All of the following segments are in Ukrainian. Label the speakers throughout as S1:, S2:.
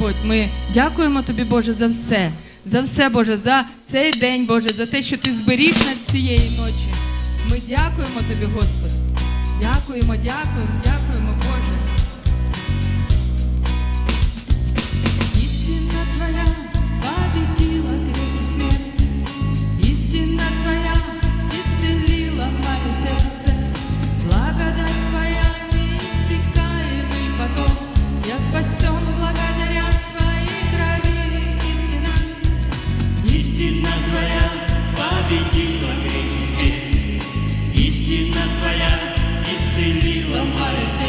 S1: Господь, ми дякуємо Тобі, Боже, за все, за все, Боже, за цей день, Боже, за те, що ти зберіг нас цієї ночі. Ми дякуємо Тобі, Господи. Дякуємо, дякуємо, дякуємо, Боже. Somebody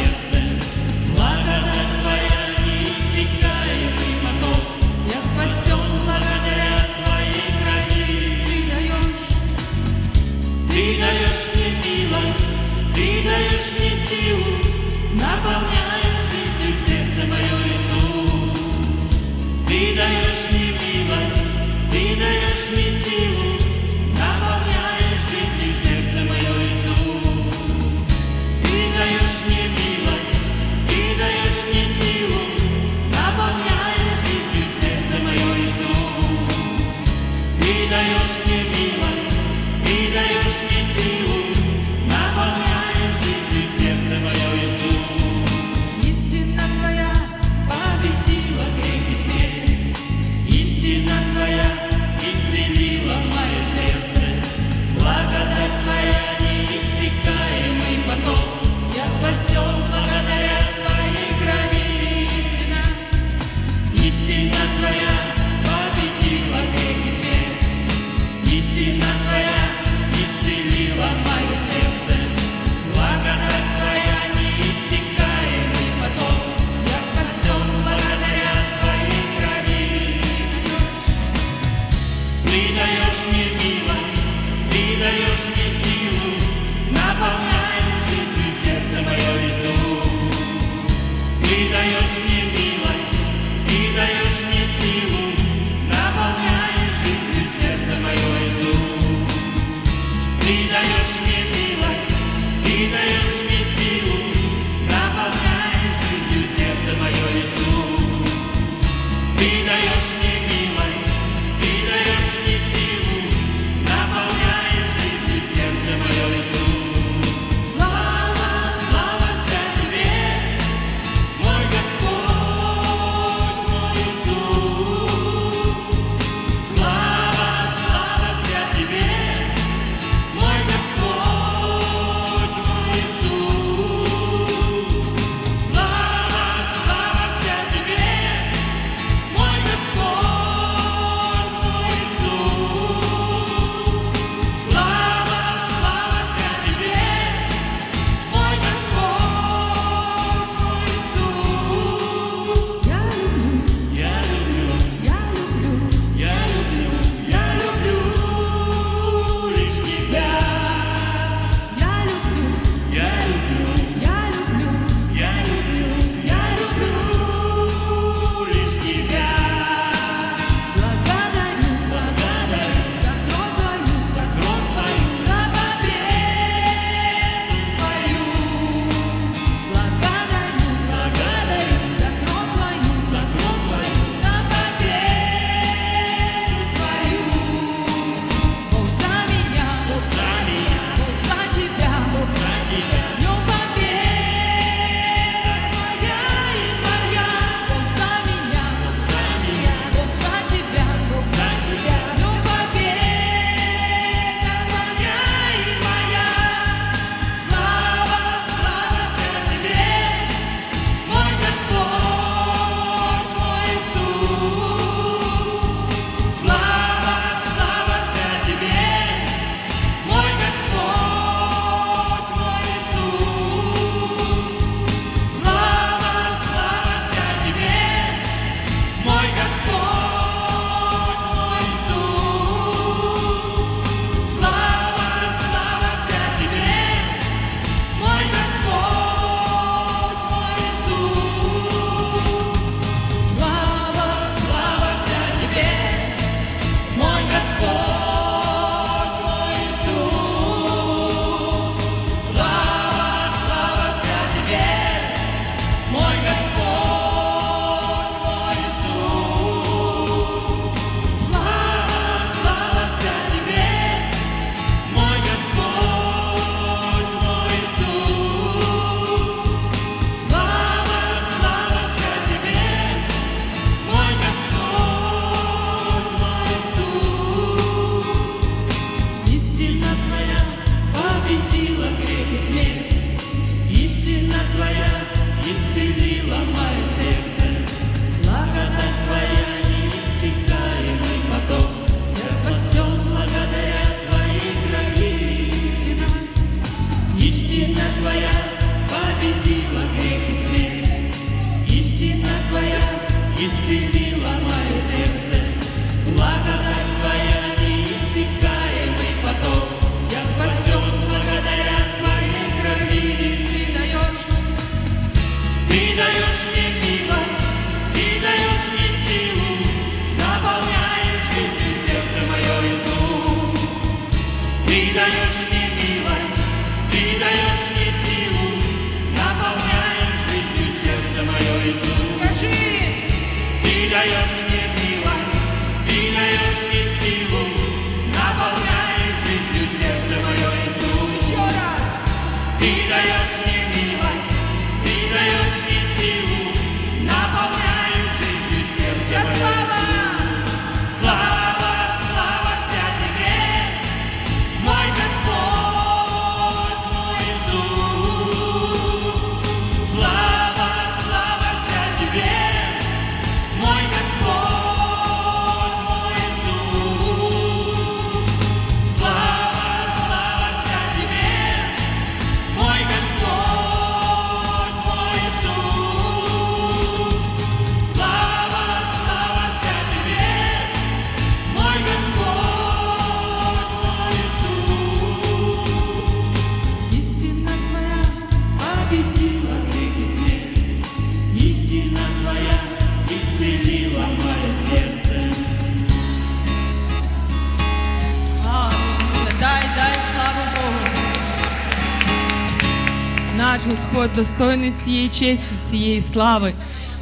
S1: наш Господь достойний всієї честі, всієї слави.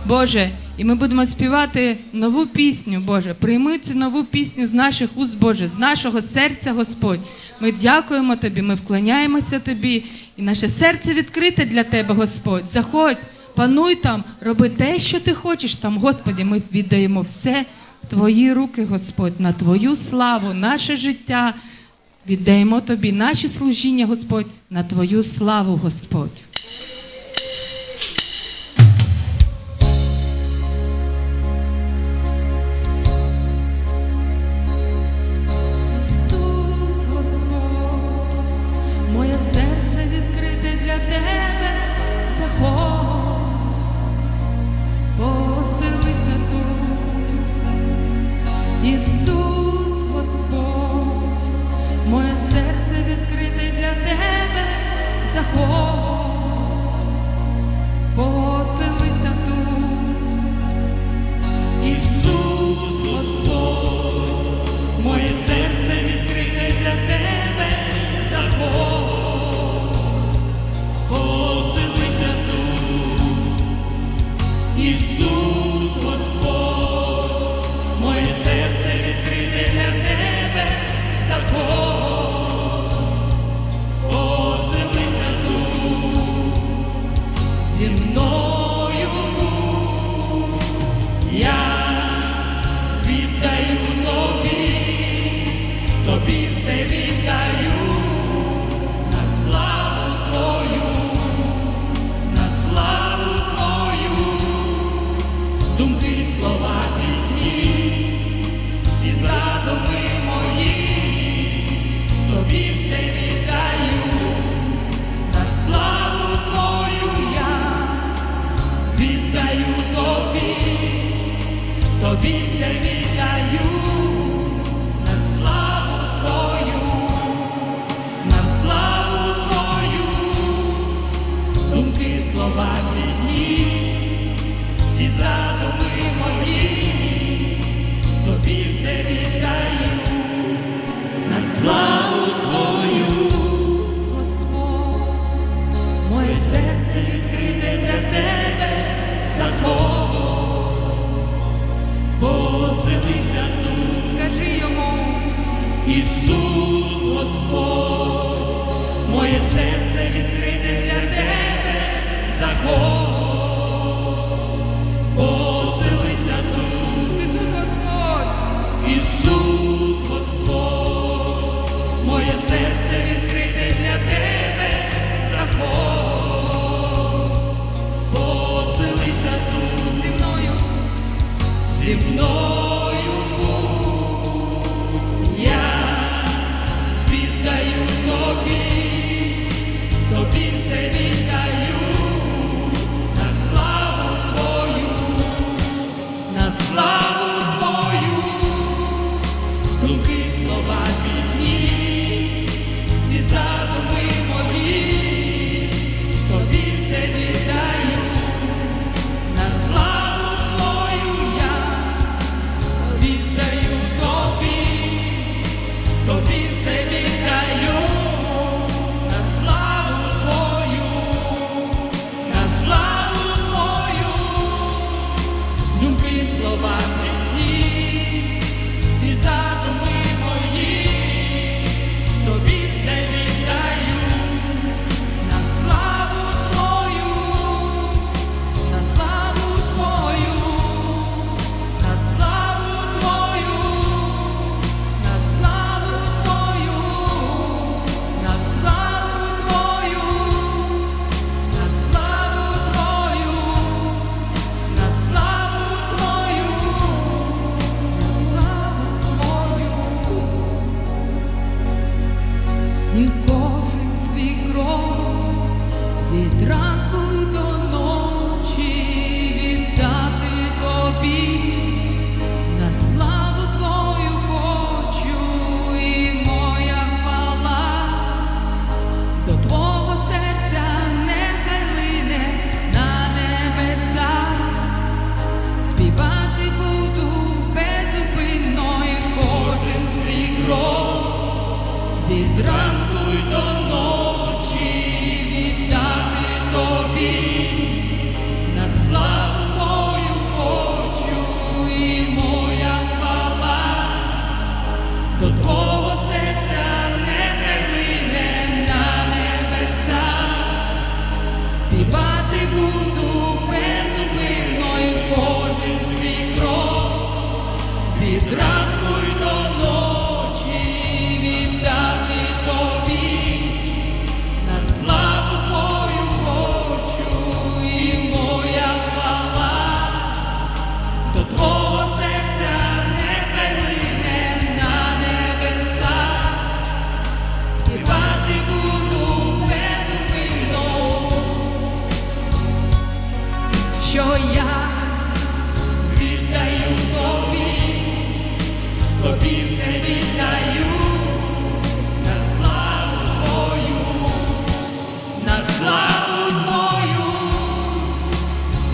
S1: Боже, і ми будемо співати нову пісню, Боже. Прийми цю нову пісню з наших уст, Боже, з нашого серця, Господь. Ми дякуємо Тобі, ми вклоняємося Тобі, і наше серце відкрите для Тебе, Господь. Заходь, пануй там, роби те, що ти хочеш там, Господі. Ми віддаємо все в Твої руки, Господь, на Твою славу, наше життя віддаємо тобі наші служіння, Господь, на Твою славу, Господь.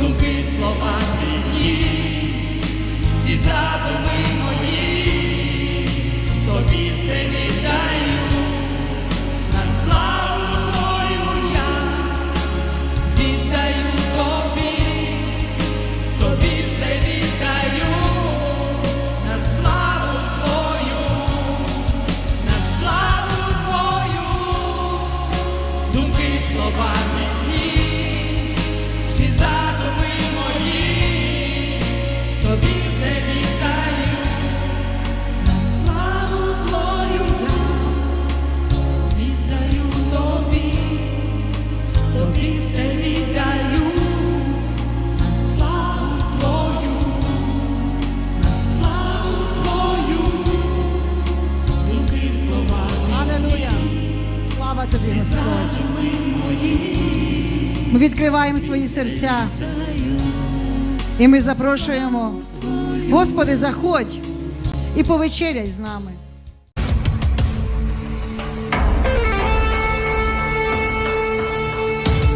S1: думки,
S2: слова пісні, всі задуми мої, тобі все
S1: віде. відкриваємо свої серця. І ми запрошуємо, Господи, заходь і повечеряй з нами.